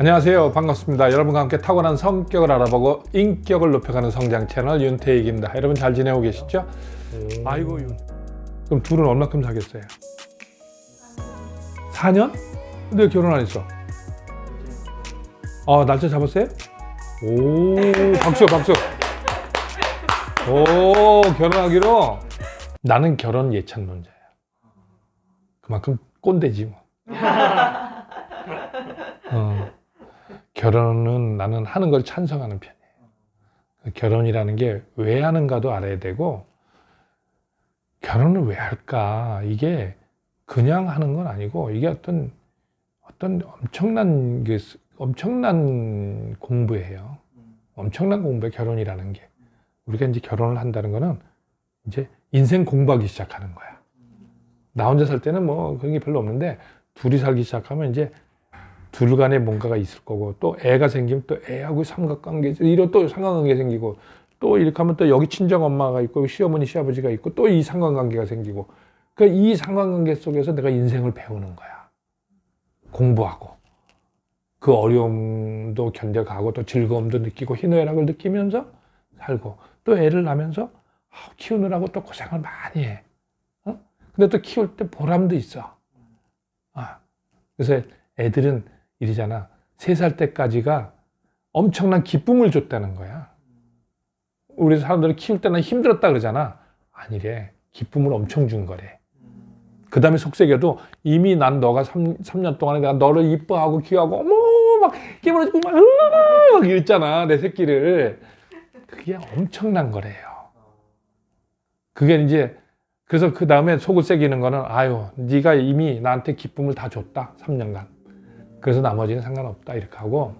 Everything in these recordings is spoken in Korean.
안녕하세요. 반갑습니다. 여러분과 함께 타고난 성격을 알아보고 인격을 높여가는 성장 채널 윤태익입니다. 여러분 잘 지내고 계시죠? 아이고 윤. 그럼 둘은 얼마큼 사귀었어요? 4년? 근데 왜 결혼 안 했어? 아 날짜 잡았어요? 오 박수 박수. 오 결혼하기로 나는 결혼 예찬론자야. 그만큼 꼰대지 뭐. 어, 결혼은 나는 하는 걸 찬성하는 편이에요. 그 결혼이라는 게 왜 하는가도 알아야 되고 결혼을 왜 할까? 이게 그냥 하는 건 아니고 이게 어떤 어떤 엄청난 게 엄청난 공부예요. 엄청난 공부에 결혼이라는 게 우리가 이제 결혼을 한다는 거는 이제 인생 공부하기 시작하는 거야. 나 혼자 살 때는 뭐 그런 게 별로 없는데 둘이 살기 시작하면 이제 둘 간에 뭔가가 있을 거고 또 애가 생기면 또 애하고 삼각관계 이런 또 상관관계 생기고 또 이렇게 하면 또 여기 친정 엄마가 있고 시어머니 시아버지가 있고 또 이 상관관계가 생기고. 그이 상관관계 속에서 내가 인생을 배우는 거야. 공부하고. 그 어려움도 견뎌가고 또 즐거움도 느끼고 희노애락을 느끼면서 살고 또 애를 낳으면서 아, 키우느라고 또 고생을 많이 해. 어? 근데 또 키울 때 보람도 있어. 아, 그래서 애들은 이러잖아. 세 살 때까지가 엄청난 기쁨을 줬다는 거야. 우리 사람들은 키울 때는 힘들었다 그러잖아. 아니래. 기쁨을 엄청 준 거래. 그 다음에 속삭여도 이미 난 너가 3, 삼년 동안에 내가 너를 이뻐하고 귀하고 어머 막 깨물어주고 막, 으아! 막 이랬잖아. 내 새끼를. 그게 엄청난 거래요. 그게 이제 그래서 그 다음에 속을 새기는 거는 아유 네가 이미 나한테 기쁨을 다 줬다 3년간 그래서 나머지는 상관없다 이렇게 하고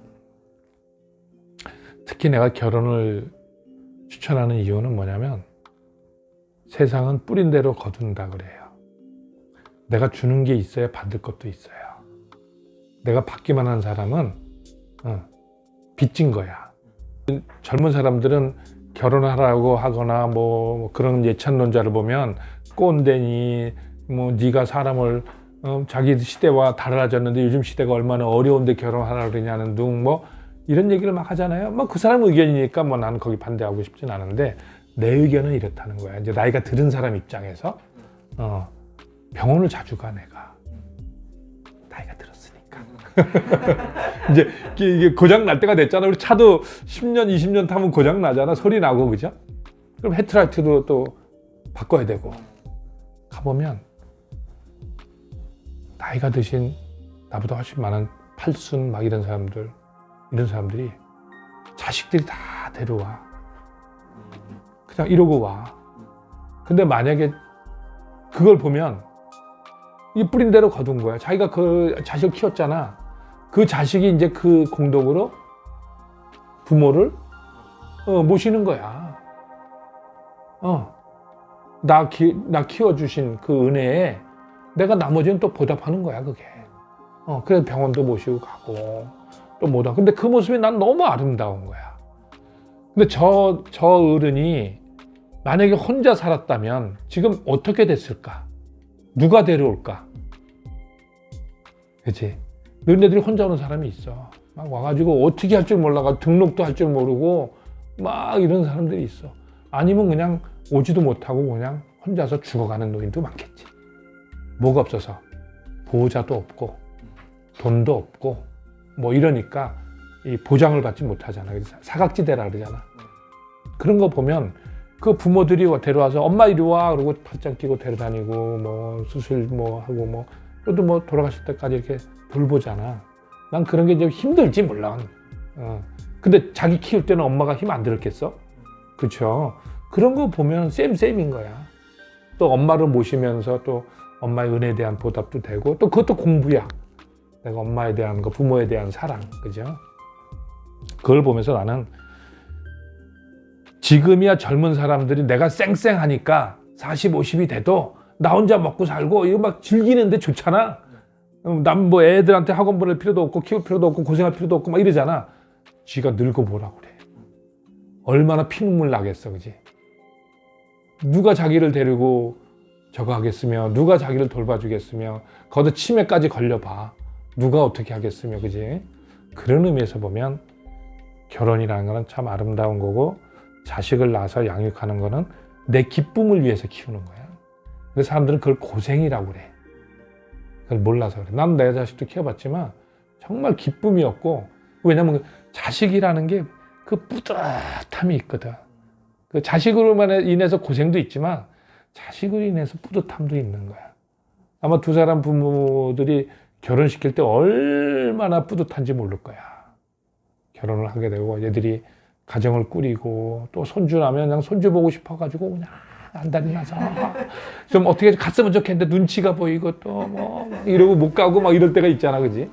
특히 내가 결혼을 추천하는 이유는 뭐냐면 세상은 뿌린 대로 거둔다 그래요. 내가 주는 게 있어야 받을 것도 있어요. 내가 받기만 한 사람은 어, 빚진 거야. 젊은 사람들은 결혼하라고 하거나 뭐 그런 예찬론자를 보면 꼰대니 뭐 네가 사람을 어, 자기 시대와 달라졌는데 요즘 시대가 얼마나 어려운데 결혼하라 그러냐는 둥 뭐 이런 얘기를 막 하잖아요. 뭐 그 사람 의견이니까 뭐 나는 거기 반대하고 싶진 않은데 내 의견은 이렇다는 거야. 이제 나이가 들은 사람 입장에서 어, 병원을 자주 가 내가 나이가 들었으니까 이제 이게 고장 날 때가 됐잖아. 우리 차도 10년 20년 타면 고장 나잖아. 소리 나고 그죠? 그럼 헤드라이트도 또 바꿔야 되고 가보면 나이가 드신 나보다 훨씬 많은 팔순 막 이런 사람들 이런 사람들이 자식들이 다 데려와. 그냥 이러고 와. 근데 만약에 그걸 보면 이 뿌린 대로 거둔 거야. 자기가 그 자식을 키웠잖아. 그 자식이 이제 그 공덕으로 부모를 어, 모시는 거야. 어. 나, 키, 나 키워주신 그 은혜에 내가 나머지는 또 보답하는 거야, 그게. 어, 그래서 병원도 모시고 가고, 또 뭐다. 근데 그 모습이 난 너무 아름다운 거야. 근데 저, 저 어른이 만약에 혼자 살았다면 지금 어떻게 됐을까? 누가 데려올까? 그치? 너희들이 혼자 오는 사람이 있어. 막 와가지고 어떻게 할 줄 몰라가 등록도 할 줄 모르고 막 이런 사람들이 있어. 아니면 그냥 오지도 못하고 그냥 혼자서 죽어가는 노인도 많겠지. 뭐가 없어서 보호자도 없고 돈도 없고 뭐 이러니까 이 보장을 받지 못하잖아. 그래서 사각지대라 그러잖아. 그런 거 보면 그 부모들이 데려와서 엄마 이리 와 그러고 팔짱 끼고 데려다니고 뭐 수술 뭐 하고 뭐 그래도 뭐 돌아가실 때까지 이렇게 돌보잖아. 난 그런 게좀 힘들지 물론. 어. 근데 자기 키울 때는 엄마가 힘 안 들었겠어? 그렇죠. 그런 거 보면 쌤쌤인 거야. 또 엄마를 모시면서 또 엄마의 은혜에 대한 보답도 되고 또 그것도 공부야. 내가 엄마에 대한 거, 부모에 대한 사랑, 그죠? 그걸 보면서 나는 지금이야 젊은 사람들이 내가 쌩쌩하니까 40, 50이 돼도 나 혼자 먹고 살고 이거 막 즐기는데 좋잖아. 남뭐 애들한테 학원 보낼 필요도 없고 키울 필요도 없고 고생할 필요도 없고 막 이러잖아. 쥐가 늙어 보라고 그래. 얼마나 피눈물 나겠어, 그지? 누가 자기를 데리고 저거 하겠으며, 누가 자기를 돌봐주겠으며, 거기다 치매까지 걸려봐. 누가 어떻게 하겠으며, 그지? 그런 의미에서 보면 결혼이라는 거는 참 아름다운 거고 자식을 낳아서 양육하는 거는 내 기쁨을 위해서 키우는 거야. 근데 사람들은 그걸 고생이라고 그래. 그걸 몰라서 그래. 난 내 자식도 키워봤지만 정말 기쁨이었고 왜냐면 그 자식이라는 게 그 뿌듯함이 있거든. 그 자식으로만 인해서 고생도 있지만 자식으로 인해서 뿌듯함도 있는 거야. 아마 두 사람 부모들이 결혼시킬 때 얼마나 뿌듯한지 모를 거야. 결혼을 하게 되고 얘들이 가정을 꾸리고 또 손주 나면 그냥 손주 보고 싶어가지고 그냥 안달이 나서 좀 어떻게 갔으면 좋겠는데 눈치가 보이고 또 뭐 이러고 못 가고 막 이럴 때가 있잖아, 그지?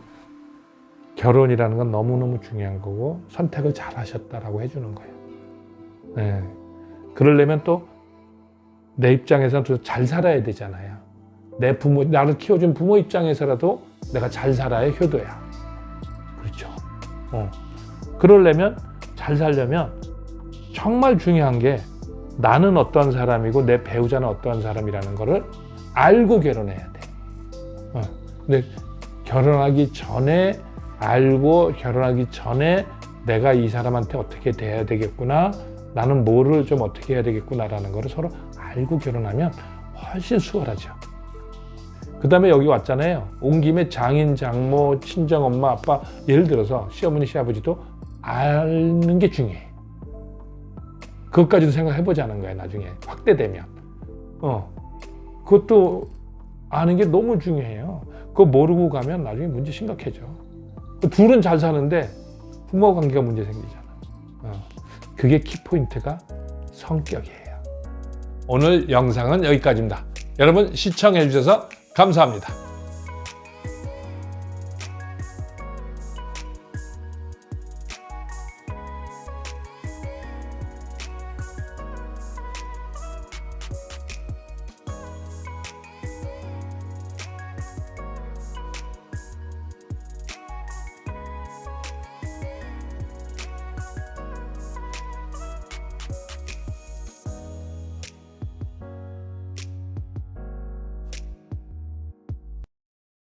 결혼이라는 건 너무너무 중요한 거고 선택을 잘 하셨다라고 해주는 거예요. 네. 그러려면 또 내 입장에서는 또잘 살아야 되잖아요. 내 부모, 나를 키워준 부모 입장에서라도 내가 잘 살아야 효도야. 그렇죠. 어. 그러려면 잘 살려면 정말 중요한 게 나는 어떤 사람이고 내 배우자는 어떤 사람이라는 거를 알고 결혼해야 돼. 어. 근데 결혼하기 전에 알고 결혼하기 전에 내가 이 사람한테 어떻게 돼야 되겠구나. 나는 뭐를 좀 어떻게 해야 되겠구나라는 거를 서로 알고 결혼하면 훨씬 수월하죠. 그 다음에 여기 왔잖아요. 온 김에 장인, 장모, 친정, 엄마, 아빠, 예를 들어서 시어머니, 시아버지도 아는 게 중요해. 그것까지도 생각해 보자는 거야, 나중에. 확대되면. 어. 그것도 아는 게 너무 중요해요. 그거 모르고 가면 나중에 문제 심각해져. 둘은 잘 사는데 부모 관계가 문제. 어. 그게 키포인트가 성격이에요. 오늘 영상은 여기까지입니다. 여러분 시청해 주셔서 감사합니다.